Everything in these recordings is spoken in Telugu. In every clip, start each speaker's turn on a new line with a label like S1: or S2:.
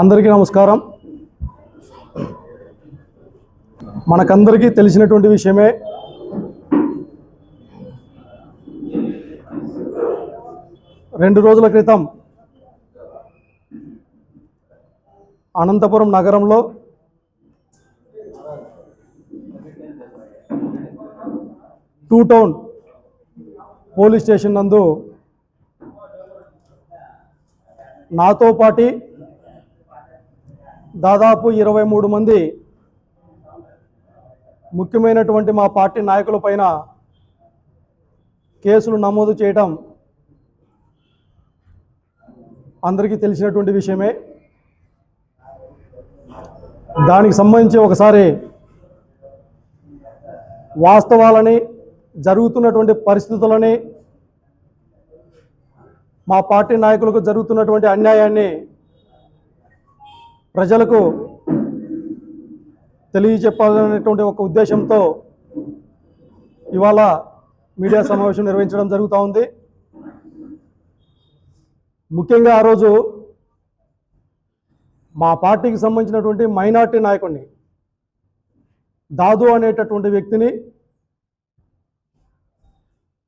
S1: అందరికీ నమస్కారం. మనకందరికీ తెలిసినటువంటి విషయమే రెండు రోజుల క్రితం అనంతపురం నగరంలో టూ టౌన్ పోలీస్ స్టేషన్ నందు నాతో పాటి దాదాపు ఇరవై మూడు మంది ముఖ్యమైనటువంటి మా పార్టీ నాయకుల పైన కేసులు నమోదు చేయటం అందరికీ తెలిసినటువంటి విషయమే. దానికి సంబంధించి ఒకసారి వాస్తవాలని జరుగుతున్నటువంటి పరిస్థితులని మా పార్టీ నాయకులకు జరుగుతున్నటువంటి అన్యాయాన్ని ప్రజలకు తెలియచెప్పాలనేటువంటి ఒక ఉద్దేశంతో ఇవాళ మీడియా సమావేశం నిర్వహించడం జరుగుతూ ఉంది. ముఖ్యంగా ఆ రోజు మా పార్టీకి సంబంధించినటువంటి మైనార్టీ నాయకుడిని దాదు అనేటటువంటి వ్యక్తిని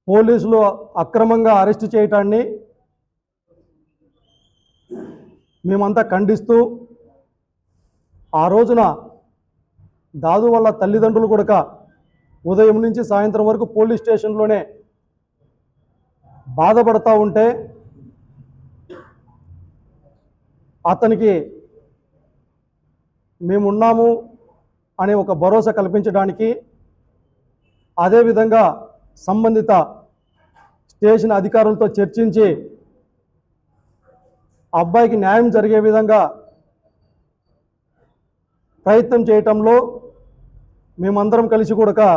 S1: పోలీసులు అక్రమంగా అరెస్ట్ చేయటాన్ని మేమంతా ఖండిస్తూ ఆ రోజున దాదు వాళ్ళ తల్లిదండ్రులు కూడా ఉదయం నుంచి సాయంత్రం వరకు పోలీస్ స్టేషన్లోనే బాధపడతా ఉంటే అతనికి మేమున్నాము అనే ఒక భరోసా కల్పించడానికి అదేవిధంగా సంబంధిత స్టేషన్ అధికారులతో చర్చించి అబ్బాయికి న్యాయం జరిగే విధంగా ప్రయత్నం చేయటంలో మేమందరం కలిసి కూడా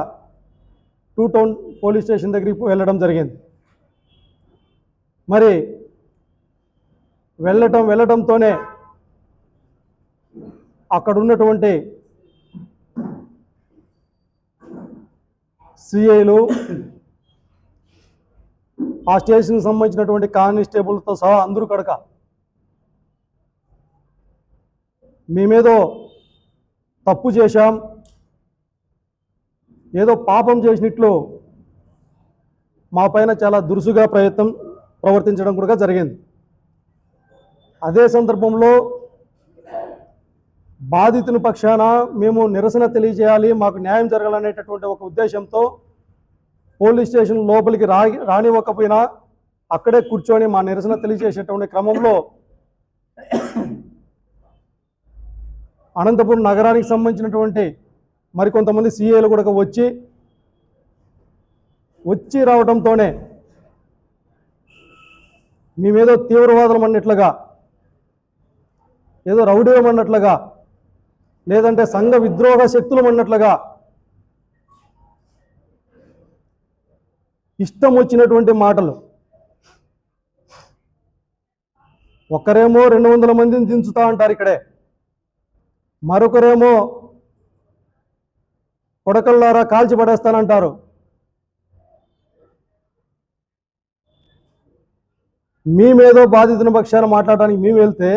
S1: టూ టౌన్ పోలీస్ స్టేషన్ దగ్గరికి వెళ్ళడం జరిగింది. మరి వెళ్ళటం వెళ్ళటంతోనే అక్కడ ఉన్నటువంటి సిఐలు ఆ స్టేషన్కి సంబంధించినటువంటి కానిస్టేబుల్తో సహా అందరూ కడక మేమేదో తప్పు చేశాం. ఏదో పాపం చేసినట్లు మా పైన చాలా దురుసుగా ప్రయత్నం ప్రవర్తించడం కూడా జరిగింది. అదే సందర్భంలో బాధితుని పక్షాన మేము నిరసన తెలియజేయాలి మాకు న్యాయం జరగాలనేటటువంటి ఒక ఉద్దేశంతో పోలీస్ స్టేషన్ లోపలికి రా రానివ్వకపోయినా అక్కడే కూర్చొని మా నిరసన తెలియజేసేటువంటి క్రమంలో అనంతపురం నగరానికి సంబంధించినటువంటి మరికొంతమంది సీఏలు కూడా వచ్చి వచ్చి రావడంతోనే మేమేదో తీవ్రవాదులం అన్నట్లుగా ఏదో రౌడీయం అన్నట్లుగా లేదంటే సంఘ విద్రోహ శక్తులు అన్నట్లుగా ఇష్టం వచ్చినటువంటి మాటలు. ఒక్కరేమో రెండు వందల మందిని దించుతా అంటారు ఇక్కడే. మరొకరేమో కొడకల్లారా కాల్చి పడేస్తానంటారు మేమేదో బాధితుల పక్షాన మాట్లాడడానికి మేము వెళ్తే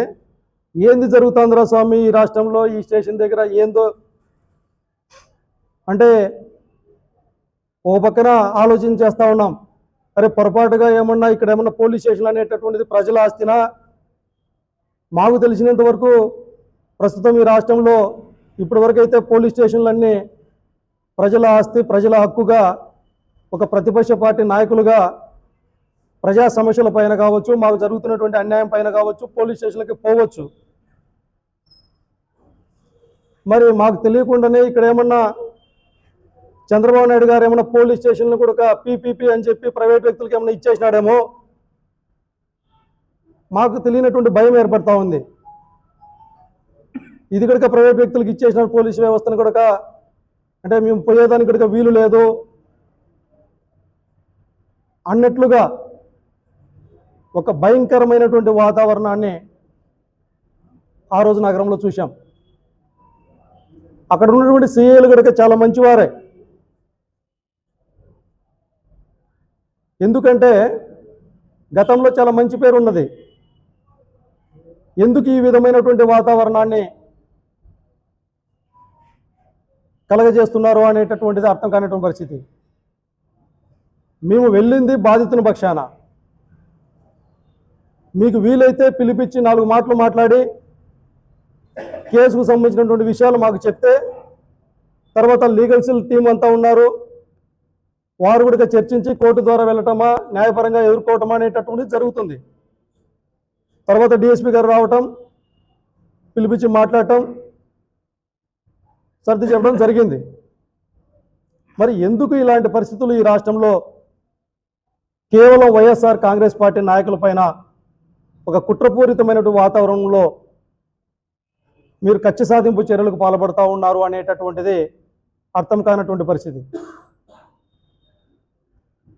S1: ఏంది జరుగుతుందిరా స్వామి ఈ రాష్ట్రంలో ఈ స్టేషన్ దగ్గర ఏందో? అంటే ఓ పక్కన ఆలోచన చేస్తూ ఉన్నాం. అరే పొరపాటుగా ఏమన్నా ఇక్కడ ఏమన్నా పోలీస్ స్టేషన్ అనేటటువంటిది ప్రజల ఆస్తినా? మాకు తెలిసినంత వరకు ప్రస్తుతం ఈ రాష్ట్రంలో ఇప్పటివరకు అయితే పోలీస్ స్టేషన్లన్నీ ప్రజల ఆస్తి ప్రజల హక్కుగా ఒక ప్రతిపక్ష పార్టీ నాయకులుగా ప్రజా సమస్యల పైన కావచ్చు మాకు జరుగుతున్నటువంటి అన్యాయం పైన కావచ్చు పోలీస్ స్టేషన్లకి పోవచ్చు. మరి మాకు తెలియకుండానే ఇక్కడ ఏమన్నా చంద్రబాబు నాయుడు గారు ఏమన్నా పోలీస్ స్టేషన్లు కూడా పీపీపీ అని చెప్పి ప్రైవేట్ వ్యక్తులకి ఏమైనా ఇచ్చేసినాడేమో మాకు తెలియనటువంటి భయం ఏర్పడతా ఉంది. ఇది కనుక ప్రైవేట్ వ్యక్తులకు ఇచ్చేసిన పోలీస్ వ్యవస్థను కనుక అంటే మేము పోయేదానికి కనుక వీలు లేదు అన్నట్లుగా ఒక భయంకరమైనటువంటి వాతావరణాన్ని ఆ రోజు నగరంలో చూశాం. అక్కడ ఉన్నటువంటి సీఏలు కనుక చాలా మంచివారే. ఎందుకంటే గతంలో చాలా మంచి పేరు ఉన్నది ఎందుకు ఈ విధమైనటువంటి వాతావరణాన్ని కలగజేస్తున్నారు అనేటటువంటిది అర్థం కానిటువంటి పరిస్థితి. మేము వెళ్ళింది బాధితుని పక్షాన. మీకు వీలైతే పిలిపించి నాలుగు మాటలు మాట్లాడి కేసుకు సంబంధించినటువంటి విషయాలు మాకు చెప్తే తర్వాత లీగల్ సెల్ టీం అంతా ఉన్నారు. వారు కూడా చర్చించి కోర్టు ద్వారా వెళ్ళటమా న్యాయపరంగా ఎదుర్కోవటమా అనేటటువంటిది జరుగుతుంది. తర్వాత డిఎస్పీ గారు రావటం పిలిపించి మాట్లాడటం సర్ది చెప్పడం జరిగింది. మరి ఎందుకు ఇలాంటి పరిస్థితులు ఈ రాష్ట్రంలో కేవలం వైఎస్ఆర్ కాంగ్రెస్ పార్టీ నాయకులపైన ఒక కుట్రపూరితమైనటువంటి వాతావరణంలో మీరు కచ్చి సాధింపు చర్యలకు పాల్పడుతూ ఉన్నారు అనేటటువంటిది అర్థం కానటువంటి పరిస్థితి.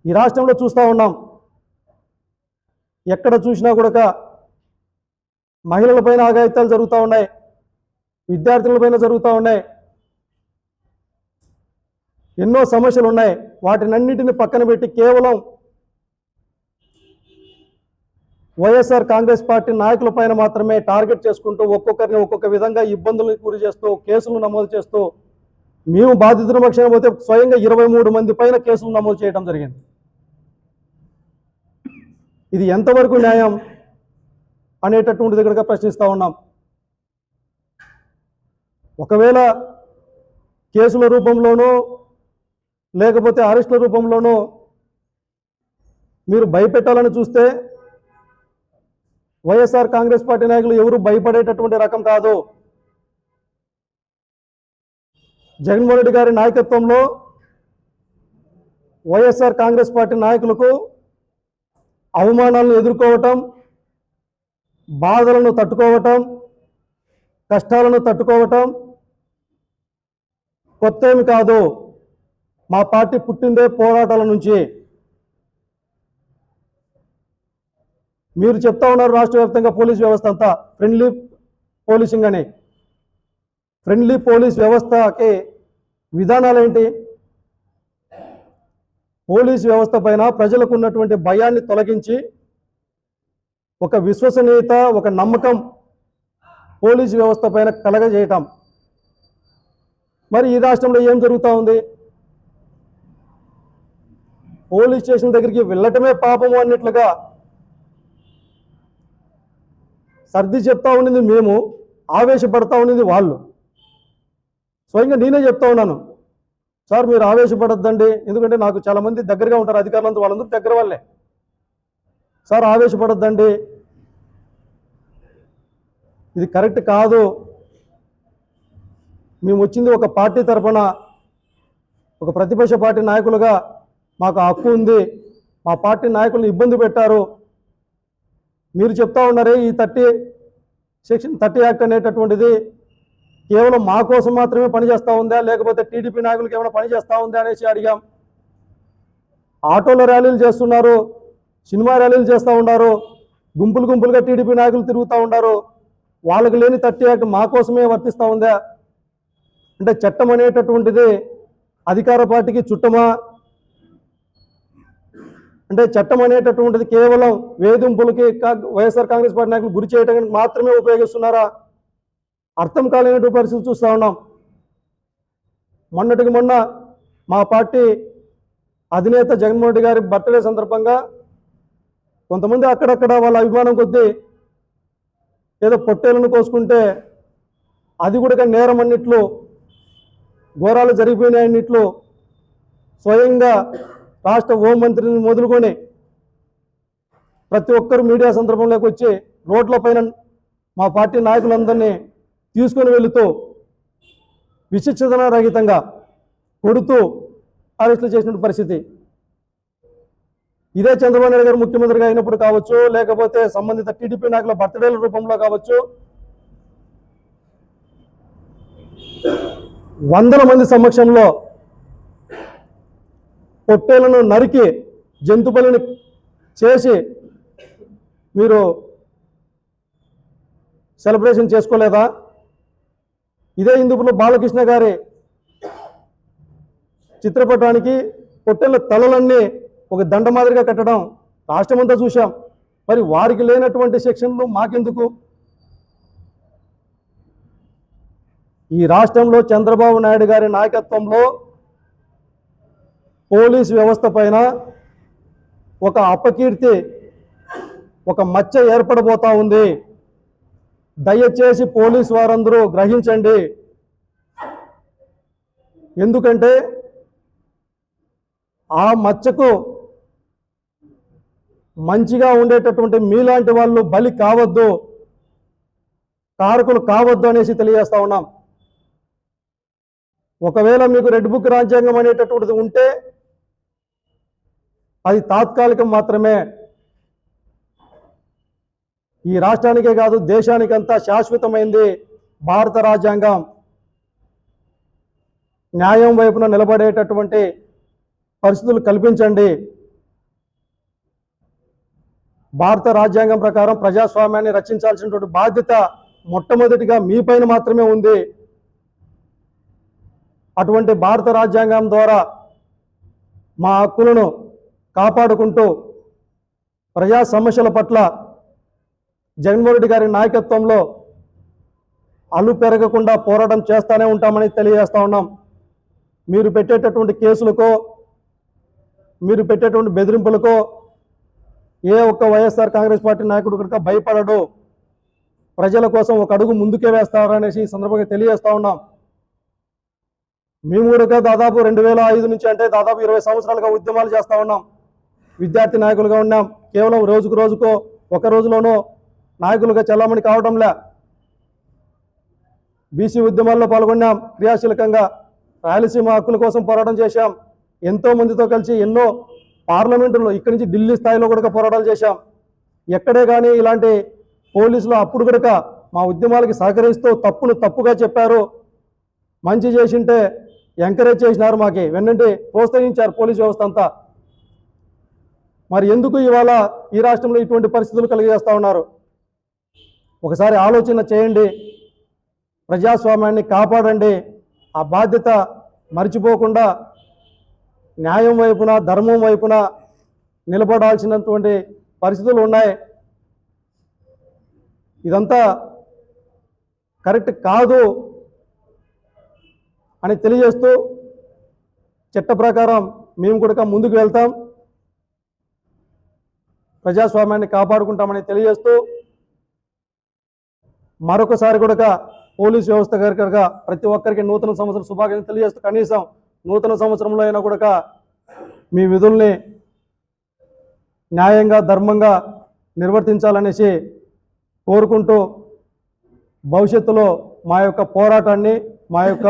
S1: ఈ రాష్ట్రంలో చూస్తూ ఉన్నాం. ఎక్కడ చూసినా కూడా మహిళలపైన ఆగాయిత్యాలు జరుగుతూ ఉన్నాయి. విద్యార్థులపైన జరుగుతూ ఉన్నాయి. ఎన్నో సమస్యలు ఉన్నాయి. వాటినన్నిటిని పక్కన పెట్టి కేవలం వైఎస్ఆర్ కాంగ్రెస్ పార్టీ నాయకుల పైన మాత్రమే టార్గెట్ చేసుకుంటూ ఒక్కొక్కరిని ఒక్కొక్క విధంగా ఇబ్బందులకు గురి చేస్తూ కేసులు నమోదు చేస్తూ మేము బాధితుల పక్షాన పోతే స్వయంగా ఇరవై మూడు మంది పైన కేసులు నమోదు చేయడం జరిగింది. ఇది ఎంతవరకు న్యాయం అనేటటువంటి దగ్గరగా ప్రశ్నిస్తూ ఉన్నాం. ఒకవేళ కేసుల రూపంలోనూ లేకపోతే అరెస్టుల రూపంలోనూ మీరు భయపెట్టాలని చూస్తే వైఎస్ఆర్ కాంగ్రెస్ పార్టీ నాయకులు ఎవరు భయపడేటటువంటి రకం కాదు. జగన్మోహన్ రెడ్డి గారి నాయకత్వంలో వైఎస్ఆర్ కాంగ్రెస్ పార్టీ నాయకులకు అవమానాలను ఎదుర్కోవటం బాధలను తట్టుకోవటం కష్టాలను తట్టుకోవటం కొత్త ఏమి కాదు. మా పార్టీ పుట్టిందే పోరాటాల నుంచి. మీరు చెప్తా ఉన్నారు రాష్ట్ర వ్యాప్తంగా పోలీస్ వ్యవస్థ అంతా ఫ్రెండ్లీ పోలీసింగ్ అని. ఫ్రెండ్లీ పోలీస్ వ్యవస్థకి విధానాలు ఏంటి? పోలీస్ వ్యవస్థ పైన ప్రజలకు ఉన్నటువంటి భయాన్ని తొలగించి ఒక విశ్వసనీయత ఒక నమ్మకం పోలీస్ వ్యవస్థ పైన కలగజేయటం. మరి ఈ రాష్ట్రంలో ఏం జరుగుతూ ఉంది? పోలీస్ స్టేషన్ దగ్గరికి వెళ్ళటమే పాపము అన్నట్లుగా సర్ది చెప్తా ఉండింది మేము ఆవేశపడతా ఉండింది వాళ్ళు. స్వయంగా నేనే చెప్తా ఉన్నాను. సార్ మీరు ఆవేశపడొద్దండి. ఎందుకంటే నాకు చాలా మంది దగ్గరగా ఉంటారు. అధికారులంతా వాళ్ళందరూ దగ్గర వాళ్ళే. సార్ ఆవేశపడొద్దండి. ఇది కరెక్ట్ కాదు. మేము వచ్చింది ఒక పార్టీ తరఫున ఒక ప్రతిపక్ష పార్టీ నాయకులుగా మాకు హక్కు ఉంది. మా పార్టీ నాయకులను ఇబ్బంది పెట్టారు. మీరు చెప్తా ఉన్నారే ఈ థర్టీ సెక్షన్ థర్టీ యాక్ట్ అనేటటువంటిది కేవలం మా కోసం మాత్రమే పనిచేస్తూ ఉందా? లేకపోతే టీడీపీ నాయకులకి ఏమైనా పనిచేస్తూ ఉందా అనేసి అడిగాం. ఆటోలో ర్యాలీలు చేస్తున్నారు. సినిమా ర్యాలీలు చేస్తూ ఉన్నారు. గుంపులు గుంపులుగా టీడీపీ నాయకులు తిరుగుతూ ఉన్నారు. వాళ్ళకి లేని థర్టీ యాక్ట్ మా కోసమే వర్తిస్తూ ఉందా? అంటే చట్టం అనేటటువంటిది అధికార పార్టీకి చుట్టమా? అంటే చట్టం అనేటటువంటిది కేవలం వేధింపులకి కా- వైఎస్ఆర్ కాంగ్రెస్ పార్టీ నాయకులు గురి చేయడానికి మాత్రమే ఉపయోగిస్తున్నారా? అర్థం కాలేనటువంటి పరిస్థితి చూస్తూ ఉన్నాం. మొన్నటికి మొన్న మా పార్టీ అధినేత జగన్మోహన్ రెడ్డి గారి బర్త్డే సందర్భంగా కొంతమంది అక్కడక్కడ వాళ్ళ అభిమానం కొద్దీ ఏదో పొట్టేలను కోసుకుంటే అది కూడా నేరం అన్నిట్లు ఘోరాలు జరిగిపోయినాయన్నిట్లు స్వయంగా రాష్ట్ర హోంమంత్రిని మొదలుకొని ప్రతి ఒక్కరు మీడియా సందర్భంలోకి వచ్చి రోడ్లపైన మా పార్టీ నాయకులందరినీ తీసుకొని వెళుతూ విశిక్షణ రహితంగా కొడుతూ అరెస్టులు చేసిన పరిస్థితి. ఇదే చంద్రబాబు నాయుడు గారు ముఖ్యమంత్రిగా అయినప్పుడు కావచ్చు లేకపోతే సంబంధిత టీడీపీ నాయకుల బర్త్డేల రూపంలో కావచ్చు వందల మంది సమక్షంలో పొట్టేలను నరికి జంతు బలిని చేసి మీరు సెలబ్రేషన్ చేసుకోలేదా? ఇదే ఇందుకు బాలకృష్ణ గారి చిత్రపటానికి పొట్టెల తలలన్నీ ఒక దండ మాదిరిగా కట్టడం రాష్ట్రమంతా చూశాం. మరి వారికి లేనటువంటి సెక్షన్లు మాకెందుకు? ఈ రాష్ట్రంలో చంద్రబాబు నాయుడు గారి నాయకత్వంలో పోలీస్ వ్యవస్థ పైన ఒక అపకీర్తి ఒక మచ్చ ఏర్పడబోతా ఉంది. దయచేసి పోలీస్ వారందరూ గ్రహించండి. ఎందుకంటే ఆ మచ్చకు మంచిగా ఉండేటటువంటి మీలాంటి వాళ్ళు బలి కావద్దు కారకులు కావద్దు అనేసి తెలియజేస్తా ఉన్నాం. ఒకవేళ మీకు రెడ్ బుక్ రాజ్యాంగం అనేటటువంటిది ఉంటే అది తాత్కాలికం మాత్రమే. ఈ రాష్ట్రానికే కాదు దేశానికంతా శాశ్వతమైంది భారత రాజ్యాంగం. న్యాయం వైపున నిలబడేటటువంటి పరిస్థితులు కల్పించండి. భారత రాజ్యాంగం ప్రకారం ప్రజాస్వామ్యాన్ని రక్షించాల్సినటువంటి బాధ్యత మొట్టమొదటిగా మీ పైన మాత్రమే ఉంది. అటువంటి భారత రాజ్యాంగం ద్వారా మా హక్కులను కాపాడుకుంటూ ప్రజా సమస్యల పట్ల జగన్మోహన్ రెడ్డి గారి నాయకత్వంలో అల్లు పెరగకుండా పోరాటం చేస్తూనే ఉంటామని తెలియజేస్తా ఉన్నాం. మీరు పెట్టేటటువంటి కేసులకో మీరు పెట్టేటువంటి బెదిరింపులకో ఏ ఒక్క వైఎస్ఆర్ కాంగ్రెస్ పార్టీ నాయకుడు కనుక భయపడడు. ప్రజల కోసం ఒక అడుగు ముందుకే వేస్తారనేసి ఈ సందర్భంగా తెలియజేస్తూ ఉన్నాం. మేము కూడా దాదాపు రెండు వేల ఐదు నుంచి అంటే దాదాపు ఇరవై సంవత్సరాలుగా ఉద్యమాలు చేస్తా ఉన్నాం. విద్యార్థి నాయకులుగా ఉన్నాం. కేవలం రోజుకు రోజుకో ఒక రోజులోనో నాయకులుగా చల్లామణి కావడంలే బీసీ ఉద్యమాల్లో పాల్గొన్నాం. క్రియాశీలకంగా రాయలసీమ హక్కుల కోసం పోరాటం చేశాం. ఎంతో మందితో కలిసి ఎన్నో పార్లమెంటులో ఇక్కడి నుంచి ఢిల్లీ స్థాయిలో కూడా పోరాటాలు చేశాం. ఎక్కడే కానీ ఇలాంటి పోలీసులు అప్పుడు కనుక మా ఉద్యమాలకి సహకరిస్తూ తప్పును తప్పుగా చెప్పారు మంచి చేసింటే ఎంకరేజ్ చేసినారు మాకి. వెన్నంటే ప్రోత్సహించారు పోలీస్ వ్యవస్థ అంతా. మరి ఎందుకు ఇవాళ ఈ రాష్ట్రంలో ఇటువంటి పరిస్థితులు కలిగజేస్తూ ఉన్నారు? ఒకసారి ఆలోచన చేయండి. ప్రజాస్వామ్యాన్ని కాపాడండి. ఆ బాధ్యత మర్చిపోకుండా న్యాయం వైపున ధర్మం వైపున నిలబడాల్సినటువంటి పరిస్థితులు ఉన్నాయి. ఇదంతా కరెక్ట్ కాదు అని తెలియజేస్తూ చట్ట ప్రకారం మేము కూడా ముందుకు వెళ్తాం. ప్రజాస్వామ్యాన్ని కాపాడుకుంటామని తెలియజేస్తూ మరొకసారి కూడా పోలీస్ వ్యవస్థ గారిగా ప్రతి ఒక్కరికి నూతన సంవత్సరం శుభాకాంక్షలు తెలియజేస్తూ కనీసం నూతన సంవత్సరంలో అయినా కూడా మీ విధుల్ని న్యాయంగా ధర్మంగా నిర్వర్తించాలనేసి కోరుకుంటూ భవిష్యత్తులో మా యొక్క పోరాటాన్ని మా యొక్క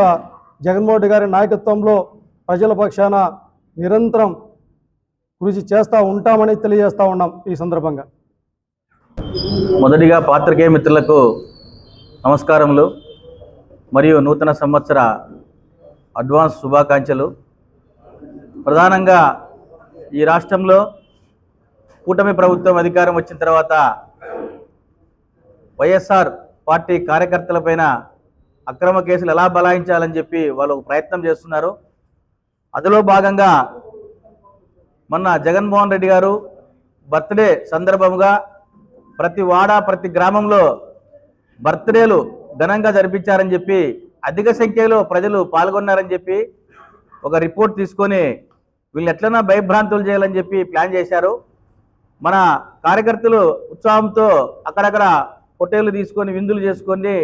S1: జగన్మోహన్ గారి నాయకత్వంలో ప్రజల పక్షాన నిరంతరం కృషి చేస్తూ ఉంటామని తెలియజేస్తూ ఉన్నాం ఈ సందర్భంగా.
S2: మొదటిగా పాత్రికేయ మిత్రులకు నమస్కారములు మరియు నూతన సంవత్సర అడ్వాన్స్ శుభాకాంక్షలు. ప్రధానంగా ఈ రాష్ట్రంలో కూటమి ప్రభుత్వం అధికారం వచ్చిన తర్వాత వైఎస్ఆర్ పార్టీ కార్యకర్తలపైన అక్రమ కేసులు ఎలా బలాయించాలని చెప్పి వాళ్ళు ప్రయత్నం చేస్తున్నారు. అందులో భాగంగా మొన్న జగన్మోహన్ రెడ్డి గారు బర్త్డే సందర్భముగా ప్రతి వాడ ప్రతి గ్రామంలో బర్త్డేలు ఘనంగా జరిపించారని చెప్పి అధిక సంఖ్యలో ప్రజలు పాల్గొన్నారని చెప్పి ఒక రిపోర్ట్ తీసుకొని వీళ్ళు ఎట్లన్నా భయభ్రాంతులు చేయాలని చెప్పి ప్లాన్ చేశారు. మన కార్యకర్తలు ఉత్సాహంతో అక్కడక్కడ హోటళ్ళు తీసుకొని విందులు చేసుకొని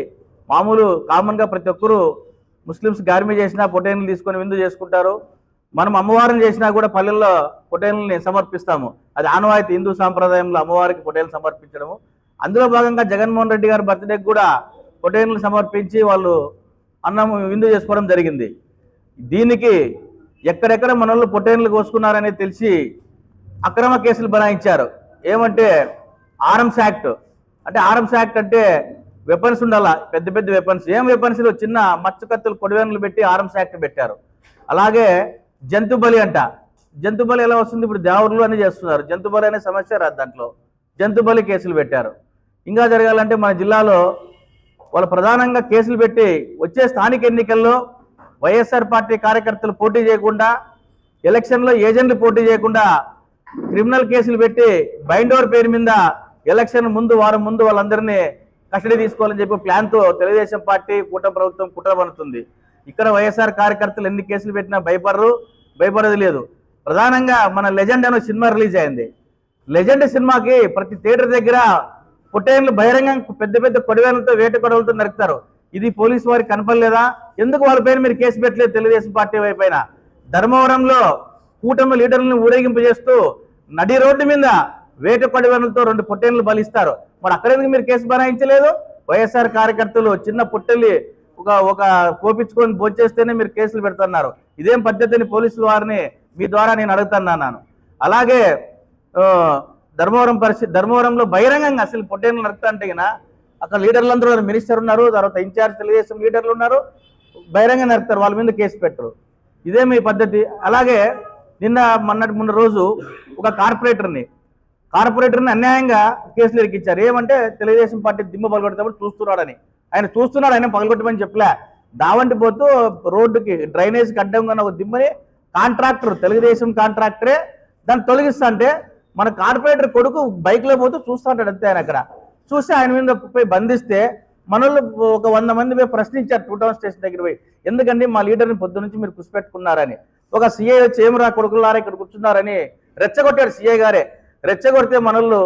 S2: మామూలు కామన్గా ప్రతి ఒక్కరూ ముస్లిమ్స్ గార్మీ చేసినా పొటేన్లు తీసుకొని విందు చేసుకుంటారు. మనం అమ్మవారిని చేసినా కూడా పల్లెల్లో పొటేన్లని సమర్పిస్తాము. అది ఆనవాయితీ హిందూ సాంప్రదాయంలో అమ్మవారికి పొటేలు సమర్పించడము. అందులో భాగంగా జగన్మోహన్ రెడ్డి గారి బర్త్డేకి కూడా పొటేన్లు సమర్పించి వాళ్ళు అన్నం విందు చేసుకోవడం జరిగింది. దీనికి ఎక్కడెక్కడ మనల్ని పొటేన్లు కోసుకున్నారనేది తెలిసి అక్రమ కేసులు బనాయించారు. ఏమంటే ఆర్మ్స్ యాక్ట్. అంటే ఆర్మ్స్ యాక్ట్ అంటే వెపన్స్ ఉండాలా? పెద్ద పెద్ద వెపన్స్. ఏం వెపన్స్ చిన్న మచ్చకత్తులు కొడివేనులు పెట్టి ఆర్మ్స్ యాక్ట్ పెట్టారు. అలాగే జంతు బలి అంట. జంతు బలి ఎలా వస్తుంది? ఇప్పుడు దేవరులు అని చేస్తున్నారు. జంతు బలి అనే సమస్య రాదు దాంట్లో. జంతు బలి కేసులు పెట్టారు. ఇంకా జరగాలంటే మన జిల్లాలో వాళ్ళు ప్రధానంగా కేసులు పెట్టి వచ్చే స్థానిక ఎన్నికల్లో వైఎస్ఆర్ పార్టీ కార్యకర్తలు పోటీ చేయకుండా ఎలక్షన్లో ఏజెంట్లు పోటీ చేయకుండా క్రిమినల్ కేసులు పెట్టి బైండోర్ పేరు మీద ఎలక్షన్ ముందు వారం ముందు వాళ్ళందరినీ కస్టడీ తీసుకోవాలని చెప్పి ప్లాన్తో తెలుగుదేశం పార్టీ కూటమి ప్రభుత్వం కుట్ర పడుతుంది ఇక్కడ వైఎస్ఆర్ కార్యకర్తలు ఎన్ని కేసులు పెట్టినా భయపడరు భయపడేది లేదు. ప్రధానంగా మన లెజెండ్ అనే సినిమా రిలీజ్ అయింది. లెజెండ్ సినిమాకి ప్రతి థియేటర్ దగ్గర పొట్టేళ్ళు బహిరంగంగా పెద్ద పెద్ద కొడివేలతో వేట కొడవలతో నరుకుతారు. ఇది పోలీసు వారికి కనపడలేదా? ఎందుకు వాళ్ళ పైన మీరు కేసు పెట్టలేదు తెలుగుదేశం పార్టీ వైపైన? ధర్మవరంలో కూటమి లీడర్లను ఊరేగింపు చేస్తూ నడి రోడ్డు మీద వేట కొడివేలతో రెండు పొట్టేళ్ళు బలిస్తారు. మరి అక్కడెందుకు మీరు కేసు బనాయించలేదు? వైఎస్ఆర్ కార్యకర్తలు చిన్న పొట్టెల్లి ఒక ఒక కోపించుకొని భోజేస్తేనే మీరు కేసులు పెడుతున్నారు. ఇదేం పద్ధతిని పోలీసుల వారిని మీ ద్వారా నేను అడుగుతున్నాను అలాగే ధర్మవరం పరిస్థితి ధర్మవరంలో బహిరంగంగా అసలు పొట్టేళ్ళు నడుపుతా అక్కడ లీడర్లందరూ మినిస్టర్ ఉన్నారు తర్వాత ఇన్ఛార్జ్ తెలుగుదేశం లీడర్లు ఉన్నారు బహిరంగ నడుపుతారు వాళ్ళ మీద కేసు పెట్టరు. ఇదే మీ పద్ధతి. అలాగే నిన్న మొన్నటి మొన్న రోజు ఒక కార్పొరేటర్ని కార్పొరేటర్ని అన్యాయంగా కేసులు ఇరికిచ్చారు ఏమంటే తెలుగుదేశం పార్టీ దిమ్మ పగలగొట్టేటప్పుడు చూస్తున్నాడని. ఆయన చూస్తున్నాడు ఆయన పగలగొట్టమని చెప్పలే. దావంటి పోతూ రోడ్డుకి డ్రైనేజ్కి అడ్డంగా ఒక దిమ్మని కాంట్రాక్టర్ తెలుగుదేశం కాంట్రాక్టరే దాన్ని తొలగిస్తా అంటే మన కార్పొరేటర్ కొడుకు బైక్లో పోతూ చూస్తూ ఉంటాడు అంతే ఆయన అక్కడ. చూసి ఆయన మీద పోయి బంధిస్తే మనోళ్ళు ఒక వంద మంది పోయి ప్రశ్నించారు టూ టౌన్ స్టేషన్ దగ్గర పోయి. ఎందుకండి మా లీడర్ని పొద్దు నుంచి మీరు కుసిపెట్టుకున్నారని. ఒక సీఐ వచ్చి ఏమరా కొడుకులారా ఇక్కడ కూర్చున్నారని రెచ్చగొట్టాడు సీఐ గారే. రెచ్చగొడితే మనోళ్ళు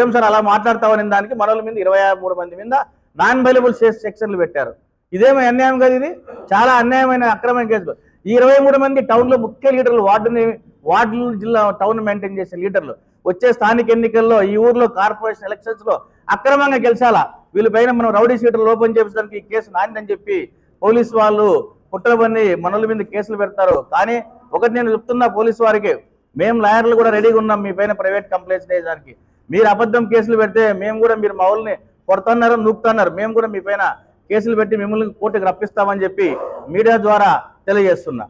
S2: ఏం సార్ అలా మాట్లాడతామని దానికి మనోళ్ళ మీద ఇరవై మూడు మంది మీద నాన్ అవైలబుల్ సెక్షన్లు పెట్టారు. ఇదేమో అన్యాయం కాదు ఇది. చాలా అన్యాయమైన అక్రమైన కేసులు ఈ ఇరవై మూడు మంది టౌన్లో ముఖ్య లీడర్లు వార్డుని వార్డులు జిల్లా టౌన్ మెయింటైన్ చేసే లీడర్లు వచ్చే స్థానిక ఎన్నికల్లో ఈ ఊర్లో కార్పొరేషన్ ఎలక్షన్స్లో అక్రమంగా గెలిచాలా? వీళ్ళపైన మనం రౌడీ షీటర్లు ఓపెన్ చేపించడానికి ఈ కేసు నాందని చెప్పి పోలీస్ వాళ్ళు కుట్రబన్ని మనల మీద కేసులు పెడతారు. కానీ ఒకటి నేను చెప్తున్నా పోలీసు వారికి మేము లాయర్లు కూడా రెడీగా ఉన్నాం మీ పైన ప్రైవేట్ కంప్లైంట్స్ చేయడానికి. మీరు అబద్ధం కేసులు పెడితే మేము కూడా మీరు మా వాళ్ళని కొడుతున్నారు నూపుతున్నారు మేము కూడా మీ పైన కేసులు పెట్టి మిమ్మల్ని కోర్టుకు రప్పిస్తామని చెప్పి మీడియా ద్వారా తెలియజేస్తున్నా.